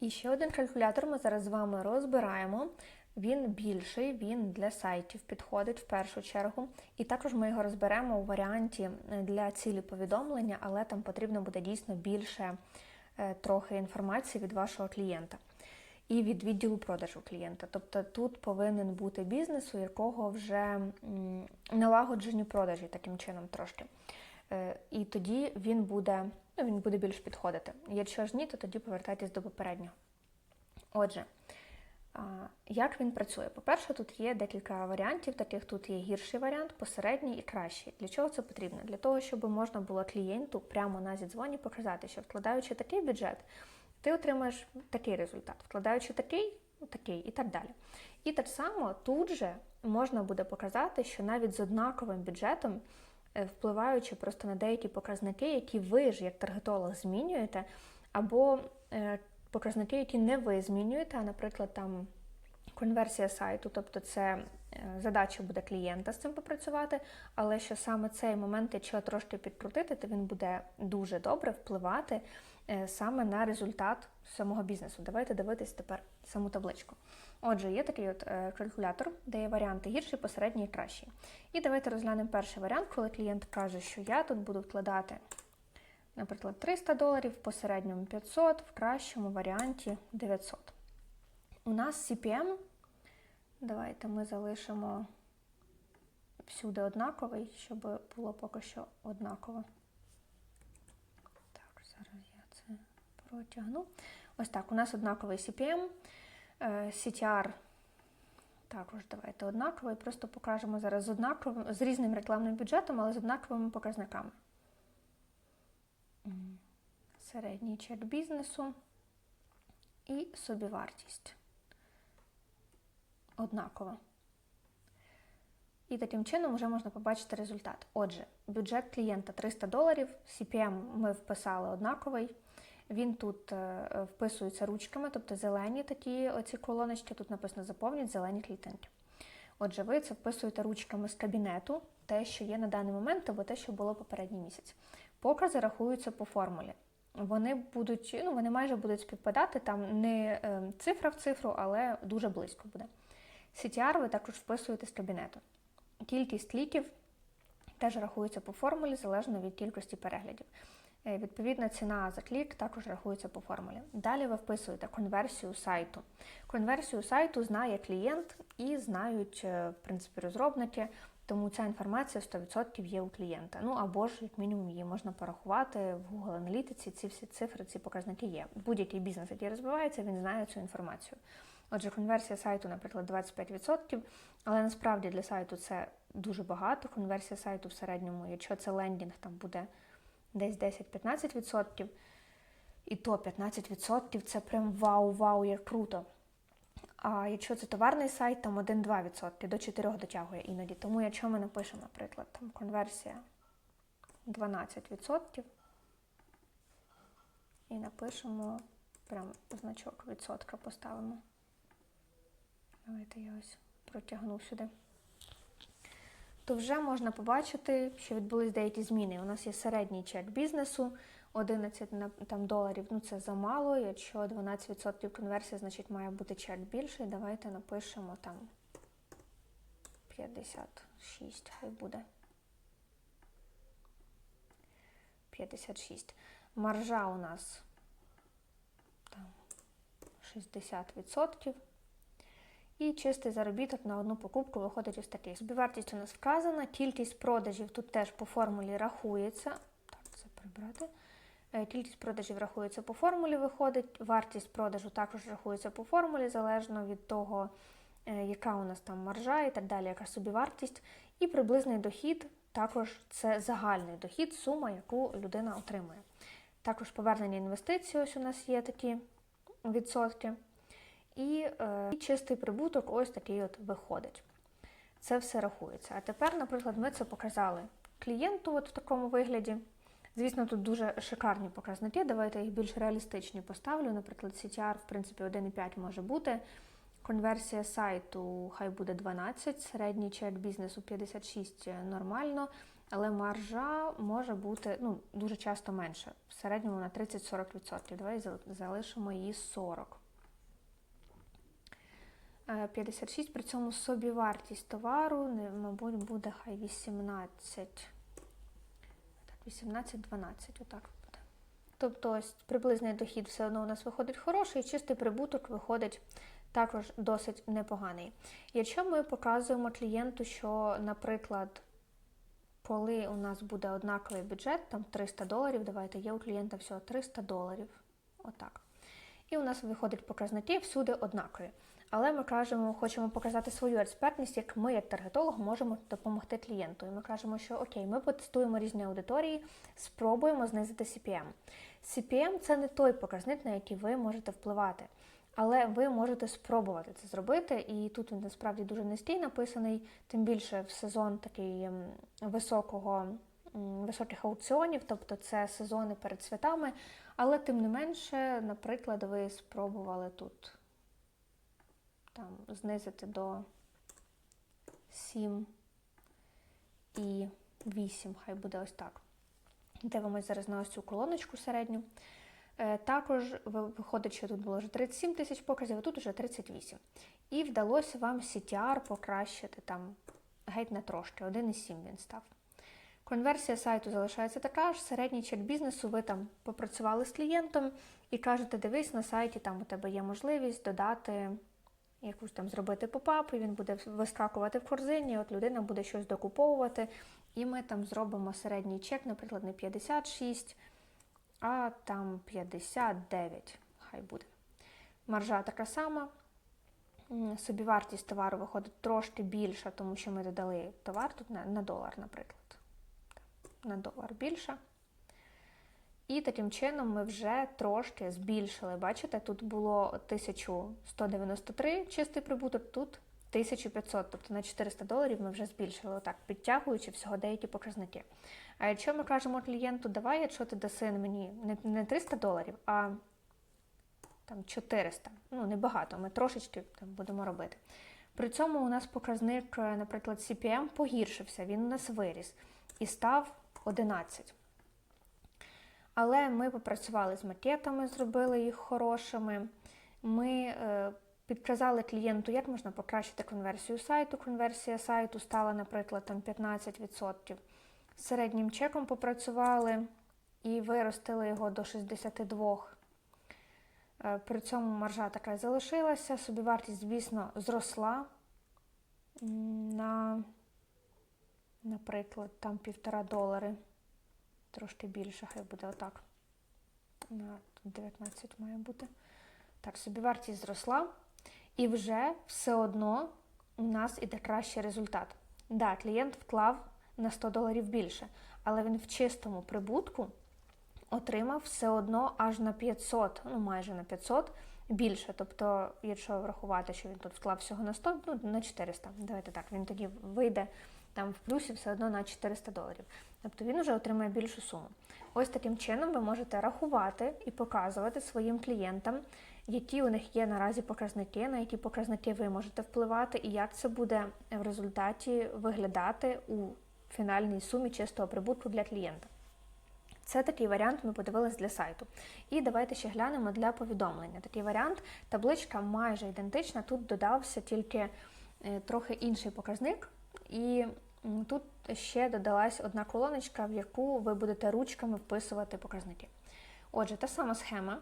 І ще один калькулятор ми зараз з вами розбираємо. Він більший, він для сайтів підходить в першу чергу. І також ми його розберемо у варіанті е, для цілі повідомлення, але там потрібно буде дійсно більше е, трохи інформації від вашого клієнта і від відділу продажу клієнта. Тобто тут повинен бути бізнес, у якого вже налагоджені продажі таким чином трошки. Е, І тоді він буде, ну, він буде більш підходити. Якщо ж ні, то тоді повертайтесь до попереднього. Отже, як він працює? По-перше, тут є декілька варіантів, таких тут є гірший варіант, посередній і кращий. Для чого це потрібно? Для того, щоб можна було клієнту прямо на зідзвоні показати, що вкладаючи такий бюджет, ти отримаєш такий результат, вкладаючи такий, такий і так далі. І так само тут же можна буде показати, що навіть з однаковим бюджетом, впливаючи просто на деякі показники, які ви ж як таргетолог змінюєте, або е, показники, які не ви змінюєте, а, наприклад, там конверсія сайту, тобто це е, задача буде клієнта з цим попрацювати, але що саме цей момент, якщо трошки підкрутити, то він буде дуже добре впливати е, саме на результат самого бізнесу. Давайте дивитись тепер саму табличку. Отже, є такий от е, калькулятор, де є варіанти гірший, посередній і кращий. І давайте розглянемо перший варіант, коли клієнт каже, що я тут буду вкладати наприклад, 300 доларів, в посередньому 500, в кращому варіанті 900. У нас CPM, давайте ми залишимо всюди однаковий, щоб було поки що однаково. Так, зараз я це протягну. Ось так, у нас однаковий CPM, CTR також давайте однаковий. Просто покажемо зараз з однаковим, з різним рекламним бюджетом, але з однаковими показниками середній чек бізнесу і собівартість. Однаково. І таким чином вже можна побачити результат. Отже, бюджет клієнта 300 доларів, CPM ми вписали однаковий. Він тут е, вписується ручками, тобто зелені такі оці колоночки, тут написано заповніть зелені клітинки. Отже, ви це вписуєте ручками з кабінету, те, що є на даний момент, або те, що було попередній місяць. Покази рахуються по формулі. Вони будуть, ну вони майже будуть співпадати, там не е, цифра в цифру, але дуже близько буде. CTR ви також вписуєте з кабінету. Кількість кліків теж рахується по формулі, залежно від кількості переглядів. Е, Відповідна ціна за клік також рахується по формулі. Далі ви вписуєте конверсію сайту. Конверсію сайту знає клієнт і знають, е, в принципі, розробники, тому ця інформація 100% є у клієнта. Ну або ж, як мінімум, її можна порахувати в Google аналітиці. Ці всі цифри, ці показники є. Будь-який бізнес, який розвивається, він знає цю інформацію. Отже, конверсія сайту, наприклад, 25%, але насправді для сайту це дуже багато. Конверсія сайту в середньому, якщо це лендінг, там буде десь 10-15%. І то 15% це прям вау-вау, як круто. А якщо це товарний сайт, там 1-2% до 4 дотягує іноді. Тому якщо ми напишемо, наприклад, там конверсія 12% і напишемо прям значок відсотка поставимо. Давайте я ось протягну сюди. То вже можна побачити, що відбулись деякі зміни. У нас є середній чек бізнесу, 11 там, доларів, ну це замало. Якщо 12% конверсія, значить має бути чек більший. Давайте напишемо там 56, хай буде. 56. Маржа у нас там 60%. І чистий заробіток на одну покупку виходить ось такий. Собівартість у нас вказана, кількість продажів тут теж по формулі рахується. Так, це прибрати. Е, Кількість продажів рахується по формулі, виходить. Вартість продажу також рахується по формулі, залежно від того, е, яка у нас там маржа і так далі, яка собівартість. І приблизний дохід також це загальний дохід, сума, яку людина отримує. Також повернення інвестицій, ось у нас є такі відсотки. І, е, і чистий прибуток ось такий от виходить. Це все рахується. А тепер, наприклад, ми це показали клієнту от в такому вигляді. Звісно, тут дуже шикарні показники. Давайте їх більш реалістичні поставлю. Наприклад, CTR, в принципі, 1,5 може бути. Конверсія сайту хай буде 12, середній чек бізнесу 56 нормально. але маржа може бути ну, дуже часто менше. В середньому на 30-40%. Давай залишимо її 40. Е, 56, при цьому собівартість товару, мабуть, буде хай 18. Так, 18-12, отак буде. Тобто ось приблизний дохід все одно у нас виходить хороший, чистий прибуток виходить також досить непоганий. Якщо ми показуємо клієнту, що, наприклад, коли у нас буде однаковий бюджет, там 300 доларів, давайте є у клієнта всього 300 доларів. Отак. І у нас виходить показники всюди однакові. Але ми кажемо, хочемо показати свою експертність, як ми, як таргетолог, можемо допомогти клієнту. І ми кажемо, що окей, ми потестуємо різні аудиторії, спробуємо знизити CPM. CPM – це не той показник, на який ви можете впливати. Але ви можете спробувати це зробити, і тут він насправді дуже низький написаний, тим більше в сезон такий ем, високого, високих аукціонів, тобто це сезони перед святами. Але тим не менше, наприклад, ви спробували тут там, знизити до 7 і 8, хай буде ось так. Дивимось зараз на ось цю колоночку середню. Е, Також виходить, що тут було вже 37 тисяч показів, а тут вже 38. І вдалося вам CTR покращити там геть на трошки, 1,7 він став. Конверсія сайту залишається така ж, середній чек бізнесу, ви там попрацювали з клієнтом і кажете, дивись, на сайті там у тебе є можливість додати якусь там зробити попап, і він буде вискакувати в корзині, от людина буде щось докуповувати, і ми там зробимо середній чек, наприклад, не 56, а там 59, хай буде. Маржа така сама. Собівартість товару виходить трошки більша, тому що ми додали товар тут на, на долар, наприклад. На долар більша. І таким чином ми вже трошки збільшили. Бачите, тут було 1193 чистий прибуток, тут 1500, тобто на 400 доларів ми вже збільшили, отак, підтягуючи всього деякі показники. А якщо ми кажемо клієнту, давай, якщо ти даси мені не, не 300 доларів, а там 400, ну небагато, ми трошечки там будемо робити. При цьому у нас показник, е, наприклад, CPM погіршився, він у нас виріс і став 11. Але ми попрацювали з макетами, зробили їх хорошими. Ми е, підказали клієнту, як можна покращити конверсію сайту. Конверсія сайту стала, наприклад, там 15%. З середнім чеком попрацювали і виростили його до 62. Е, При цьому маржа така залишилася. Собівартість, звісно, зросла на, наприклад, там півтора долари. Трошки більше, хай буде отак. На 19 має бути. Так, собівартість зросла. І вже все одно у нас іде кращий результат. Да, клієнт вклав на 100 доларів більше, але він в чистому прибутку отримав все одно аж на 500, ну майже на 500 більше. Тобто, якщо врахувати, що він тут вклав всього на 100, ну на 400. Давайте так, він тоді вийде там в плюсі все одно на 400 доларів. Тобто він вже отримає більшу суму. Ось таким чином ви можете рахувати і показувати своїм клієнтам, які у них є наразі показники, на які показники ви можете впливати, і як це буде в результаті виглядати у фінальній сумі чистого прибутку для клієнта. Це такий варіант ми подивилися для сайту. І давайте ще глянемо для повідомлення. Такий варіант, табличка майже ідентична, тут додався тільки е, трохи інший показник. І тут ще додалась одна колоночка, в яку ви будете ручками вписувати показники. Отже, та сама схема,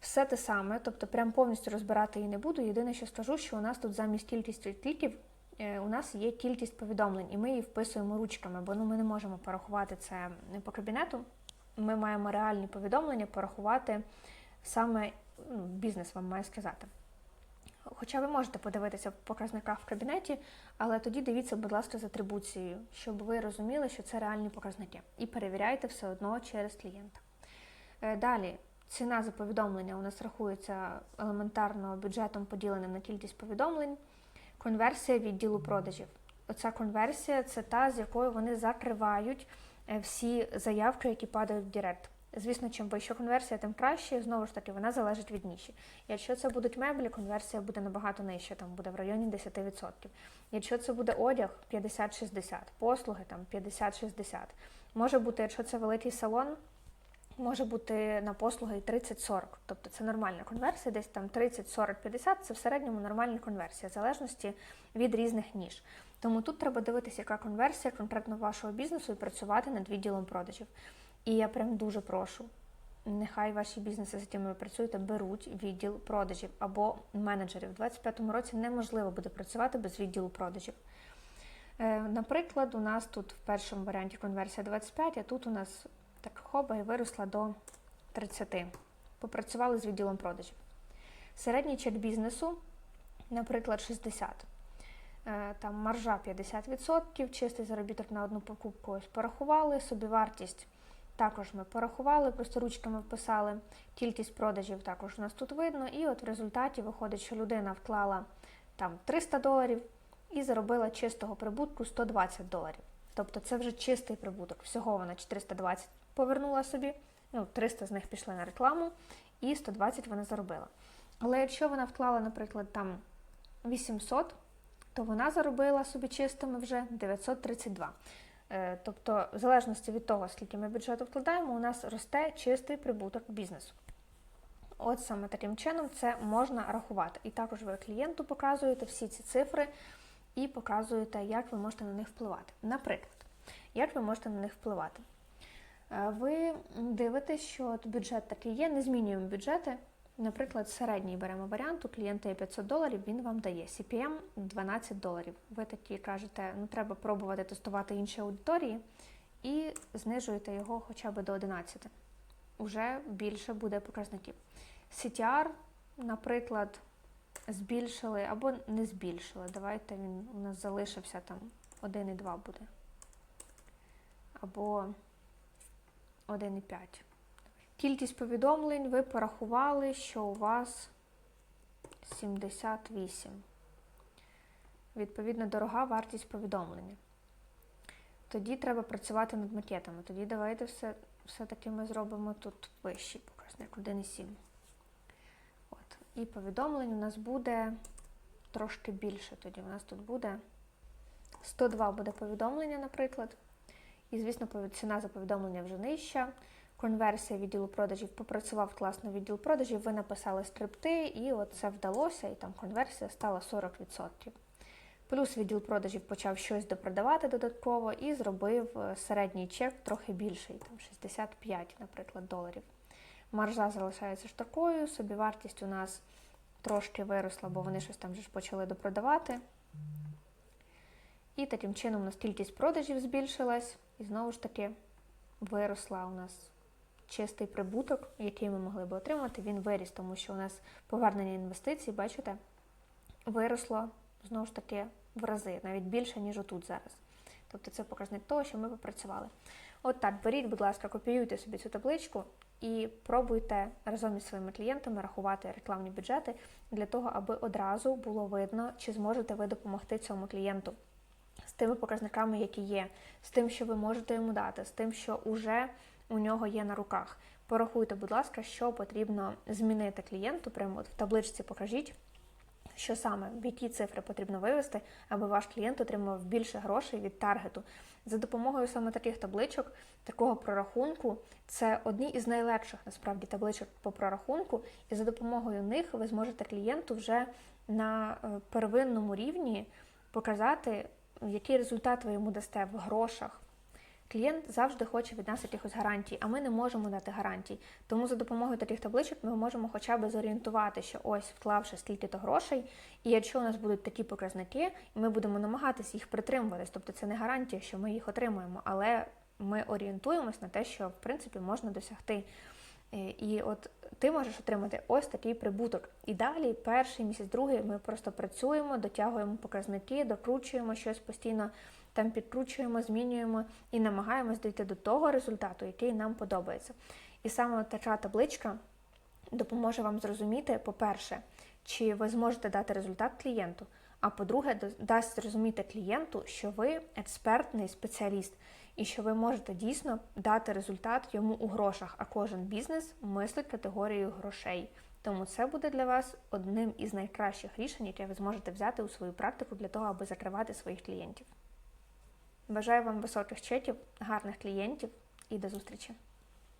все те саме, тобто прям повністю розбирати її не буду. Єдине, що скажу, що у нас тут замість кількості кліків е, у нас є кількість повідомлень, і ми її вписуємо ручками, бо ну, ми не можемо порахувати це по кабінету. Ми маємо реальні повідомлення порахувати саме ну, бізнес вам має сказати. Хоча ви можете подивитися в показниках в кабінеті, але тоді дивіться, будь ласка, з атрибуцією, щоб ви розуміли, що це реальні показники. І перевіряйте все одно через клієнта. Е, Далі, ціна за повідомлення у нас рахується елементарно бюджетом поділеним на кількість повідомлень. Конверсія відділу продажів. Оця конверсія це та, з якою вони закривають е, всі заявки, які падають в Директ. Звісно, чим вища конверсія, тим краще. Знову ж таки, вона залежить від ніші. Якщо це будуть меблі, конверсія буде набагато нижча, там буде в районі 10%. Якщо це буде одяг 50-60, послуги там 50-60. Може бути, якщо це великий салон, може бути на послуги 30-40. Тобто це нормальна конверсія, десь там 30, 40, 50 це в середньому нормальна конверсія, в залежності від різних ніж. Тому тут треба дивитися, яка конверсія конкретно вашого бізнесу і працювати над відділом продажів. І я прям дуже прошу. Нехай ваші бізнеси, з якими ви працюєте, беруть відділ продажів або менеджерів. У 2025 році неможливо буде працювати без відділу продажів. Е, Наприклад, у нас тут в першому варіанті конверсія 25, а тут у нас так хоба і виросла до 30. Попрацювали з відділом продажів. Середній чек бізнесу, наприклад, 60. Е, Там маржа 50%, чистий заробіток на одну покупку ось порахували, собівартість також ми порахували, просто ручками вписали. Кількість продажів також у нас тут видно. І от в результаті виходить, що людина вклала там 300 доларів і заробила чистого прибутку 120 доларів. Тобто це вже чистий прибуток. Всього вона 420 повернула собі, ну 300 з них пішли на рекламу, і 120 вона заробила. Але якщо вона вклала, наприклад, там 800, то вона заробила собі чистими вже 932. Е, Тобто, в залежності від того, скільки ми бюджету вкладаємо, у нас росте чистий прибуток бізнесу. От саме таким чином це можна рахувати. І також ви клієнту показуєте всі ці цифри і показуєте, як ви можете на них впливати. Наприклад, як ви можете на них впливати? Е, Ви дивитесь, що бюджет такий є, не змінюємо бюджети. Наприклад, середній беремо варіант, у клієнта є 500 доларів, він вам дає CPM 12 доларів. Ви такі кажете, ну треба пробувати тестувати інші аудиторії і знижуєте його хоча б до 11. Уже більше буде показників. CTR, наприклад, збільшили або не збільшили. Давайте він у нас залишився там 1,2 буде. Або 1,5. Кількість повідомлень ви порахували, що у вас 78. Відповідно, дорога вартість повідомлення. Тоді треба працювати над макетами. Тоді давайте все, все-таки ми зробимо тут вищий показник 1,7. От. І повідомлень у нас буде трошки більше. Тоді у нас тут буде 102 буде повідомлення, наприклад. І, звісно, ціна за повідомлення вже нижча конверсія відділу продажів попрацював класно відділ продажів, ви написали скрипти, і от це вдалося, і там конверсія стала 40%. Плюс відділ продажів почав щось допродавати додатково і зробив е, середній чек трохи більший, там 65, наприклад, доларів. Маржа залишається ж такою, собівартість у нас трошки виросла, бо вони щось там вже ж почали допродавати. І таким чином у нас кількість продажів збільшилась, і знову ж таки виросла у нас чистий прибуток, який ми могли би отримати, він виріс, тому що у нас повернення інвестицій, бачите, виросло знову ж таки в рази, навіть більше, ніж отут зараз. Тобто це показник того, що ми попрацювали. От так, беріть, будь ласка, копіюйте собі цю табличку і пробуйте разом із своїми клієнтами рахувати рекламні бюджети для того, аби одразу було видно, чи зможете ви допомогти цьому клієнту з тими показниками, які є, з тим, що ви можете йому дати, з тим, що вже у нього є на руках. Порахуйте, будь ласка, що потрібно змінити клієнту. Прямо от в табличці покажіть, що саме в які цифри потрібно вивести, аби ваш клієнт отримав більше грошей від таргету. За допомогою саме таких табличок, такого прорахунку, це одні із найлегших насправді табличок по прорахунку, і за допомогою них ви зможете клієнту вже на е, первинному рівні показати, який результат ви йому дасте в грошах. Клієнт завжди хоче від нас якихось гарантій, а ми не можемо дати гарантій. Тому за допомогою таких табличок ми можемо хоча б зорієнтувати, що ось вклавши скільки-то грошей, і якщо у нас будуть такі показники, ми будемо намагатися їх притримуватись. Тобто це не гарантія, що ми їх отримуємо, але ми орієнтуємось на те, що в принципі можна досягти. Е, і от ти можеш отримати ось такий прибуток. І далі, перший місяць, другий, ми просто працюємо, дотягуємо показники, докручуємо щось постійно там підкручуємо, змінюємо і намагаємось дійти до того результату, який нам подобається. І саме така табличка допоможе вам зрозуміти, по-перше, чи ви зможете дати результат клієнту. А по-друге, дасть зрозуміти клієнту, що ви експертний спеціаліст і що ви можете дійсно дати результат йому у грошах. А кожен бізнес мислить категорією грошей. Тому це буде для вас одним із найкращих рішень, яке ви зможете взяти у свою практику для того, аби закривати своїх клієнтів. Бажаю вам високих чеків, гарних клієнтів і до зустрічі!